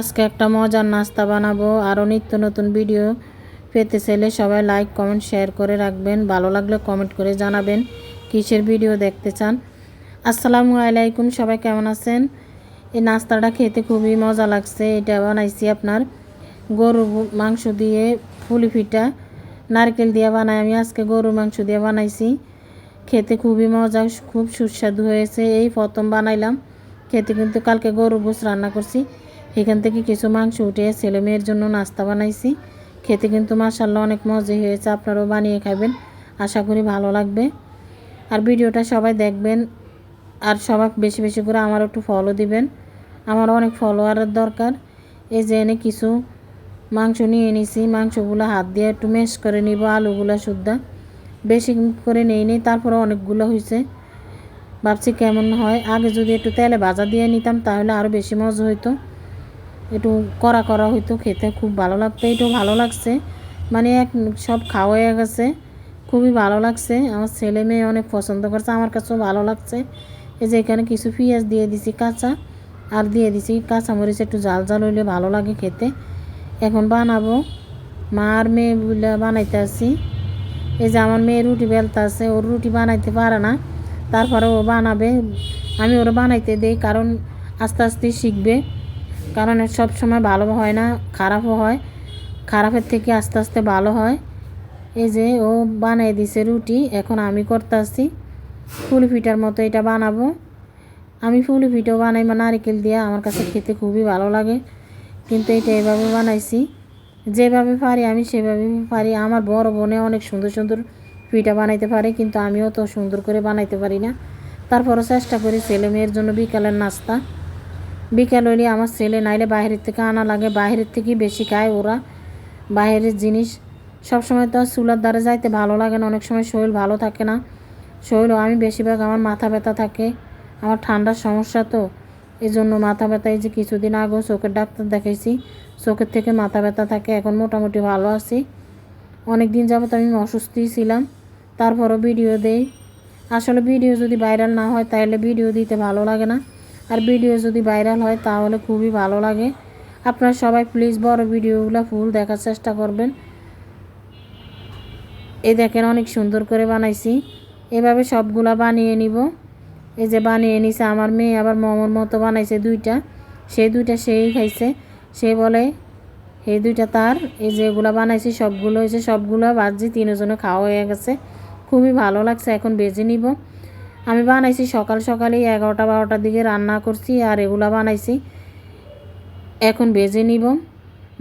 আজকে একটা মজার নাস্তা বানাবো, আরও নিত্য নতুন ভিডিও পেতে চাইলে সবাই লাইক কমেন্ট শেয়ার করে রাখবেন। ভালো লাগলে কমেন্ট করে জানাবেন কিসের ভিডিও দেখতে চান। আসসালামু আলাইকুম, সবাই কেমন আছেন? এই নাস্তাটা খেতে খুবই মজা লাগছে। এটা বানাইছি আপনার গরুর মাংস দিয়ে ফুলি পিঠা নারকেল দিয়ে বানাই আমি, আজকে গরুর মাংস দিয়ে বানাইছি। খেতে খুবই মজা, খুব সুস্বাদু হয়েছে। এই প্রথম বানাইলাম। খেতে কিন্তু কালকে গরুর গোস রান্না করছি। এখান থেকে কিছু মাংস উঠে ছেলে মেয়ের জন্য নাস্তা বানাইছি। খেতে কিন্তু মাসাল্লাহ অনেক মজাই হয়েছে, আপনারাও বানিয়ে খাবেন। আশা করি ভালো লাগবে। আর ভিডিওটা সবাই দেখবেন, আর সবাই বেশি বেশি করে আমার একটু ফলো দিবেন। আমার অনেক ফলোয়ারের দরকার। এই যে এনে কিছু মাংস নিয়ে নিছি, মাংসগুলো হাত দিয়ে একটু মেশ করে নিব, আলুগুলো শুদ্ধা। বেশি করে নেই নেই তারপরে অনেকগুলো হয়েছে ভাবছি কেমন হয়? আগে যদি একটু তেলে ভাজা দিয়ে নিতাম, তাহলে আরও বেশি মজা হইতো। একটু করা করা হইতো, খেতে খুব ভালো লাগতো, এটাও ভালো লাগছে। মানে এক সব খাওয়া হয়ে গেছে, খুবই ভালো লাগছে। আমার ছেলে মেয়ে অনেক পছন্দ করছে, আমার কাছেও ভালো লাগছে। এই যে এখানে কিছু পেঁয়াজ দিয়ে দিছি, কাঁচা, আর দিয়ে দিছি কাঁচা কাঁচামরিচ, একটু জাল জাল হইলে ভালো লাগে খেতে। এখন বানাবো। মা আর মেয়ে বলে বানাইতে আসি এই যে আমার মেয়ে রুটি বেলতে আছে, ওর রুটি বানাইতে পারে না। তারপরে ও বানাবে। আমি ওরা বানাইতে দেই, কারণ আস্তে আস্তে শিখবে। কারণ সব সময় ভালো হয় না, খারাপও হয়। খারাপের থেকে আস্তে আস্তে ভালো হয়। এই যে ও বানাই দিছে রুটি, এখন আমি করতে আসছি ফুলি মতো এটা বানাবো। আমি ফুলি পিঠাও বানাই বা নারিকেল দিয়ে আমার কাছে খেতে খুবই ভালো লাগে। কিন্তু এটা এভাবে বানাইছি। যেভাবে পারি আমি সেভাবে পারি। আমার বড় বোনে অনেক সুন্দর সুন্দর পিঠা বানাইতে পারে, কিন্তু আমিও তো সুন্দর করে বানাইতে পারি না। তারপরও চেষ্টা করি ছেলে মেয়ের জন্য বিকালের নাস্তা। বিকাল হইলে আমার ছেলে, নাইলে বাইরের থেকে আনা লাগে। বাইরের থেকেই বেশি খায় ওরা। বাইরের জিনিস সব সময় তো চুলার দ্বারে যাইতে ভালো লাগে না। অনেক সময় শরীর ভালো থাকে না। শরীর আমি বেশিরভাগ আমার মাথা ব্যথা থাকে। আমার ঠান্ডার সমস্যা তো। এই জন্য মাথা ব্যথা, এই যে কিছুদিন আগেও চোখের ডাক্তার দেখাইছি, চোখের থেকে মাথা ব্যথা থাকে। এখন মোটামুটি ভালো আছি। অনেক দিন যাবত আমি অসুস্থই ছিলাম। তারপরও ভিডিও দেই। আসলে ভিডিও যদি ভাইরাল না হয় তাহলে ভিডিও দিতে ভালো লাগে না। আর ভিডিও যদি ভাইরাল হয়, তাহলে খুবই ভালো লাগে। আপনারা সবাই প্লিজ বড় ভিডিওগুলো ফুল দেখার চেষ্টা করবেন। এই দেখেন অনেক সুন্দর করে বানাইছি। এভাবে সবগুলা বানিয়ে নিব। এই যে বানিয়ে নিছে, আমার মেয়ে আবার মোমোর মতো বানাইছে দুইটা। সেই দুইটা সেই খাইছে। সে বলে এই দুইটা তার, এই যেগুলো বানাইছি, সবগুলো হয়েছে সবগুলো বাজি তিনজনে খাওয়া হয়ে গেছে। খুবই ভালো লাগছে, এখন বেজে নিব। আমি বানাইছি, সকাল সকালেই এগারোটা বারোটার দিকে রান্না করছি আর এগুলা বানাইছি। এখন বেজে নিব।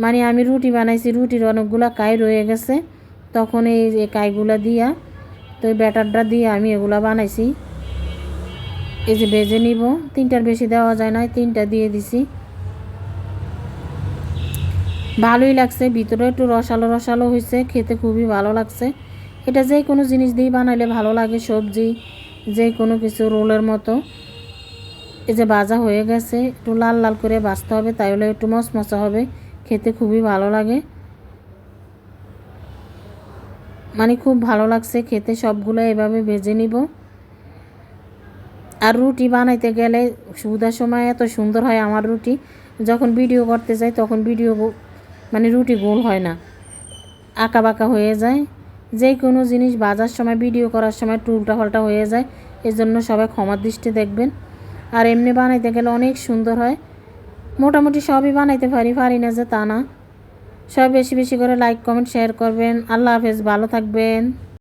মানে আমি রুটি বানাইছি, রুটির অনেকগুলো কাই রয়ে গেছে। তখন এই কাইগুলা দিয়া, তো এই ব্যাটারটা দিয়ে আমি এগুলা বানাইছি। এই যে বেজে নিব। তিনটার বেশি দেওয়া যায় না তিনটা দিয়ে দিছি। ভালোই লাগছে, ভিতরে একটু রসালো রসালো হয়েছে খেতে খুবই ভালো লাগছে। এটা যে কোনো জিনিস দিয়ে বানাইলে ভালো লাগে, সবজি যে কোনো কিছু রোলের মতো। এই যে ভাজা হয়ে গেছে, একটু লাল লাল করে বাঁচতে হবে তাহলে একটু মশমশা হবে, খেতে খুবই ভালো লাগে। মানে খুব ভালো লাগছে, খেতে সবগুলো এভাবে ভেজে নিব। আর রুটি বানাইতে গেলে সুবিধার সময় এত সুন্দর হয় আমার রুটি। যখন ভিডিও করতে যাই, তখন ভিডিও মানে রুটি গোল হয় না। আঁকা বাঁকা হয়ে যায়। যে কোনো জিনিস বাজার সময় ভিডিও করার সময় একটু উল্টাপাল্টা হয়ে যায়, এজন্য জন্য সবাই ক্ষমার দৃষ্টি দেখবেন। আর এমনি বানাইতে গেলে অনেক সুন্দর হয়। মোটামুটি সবই বানাইতে পারি পারি না যে তা না। সব বেশি বেশি করে লাইক কমেন্ট শেয়ার করবেন। আল্লাহ হাফেজ, ভালো থাকবেন।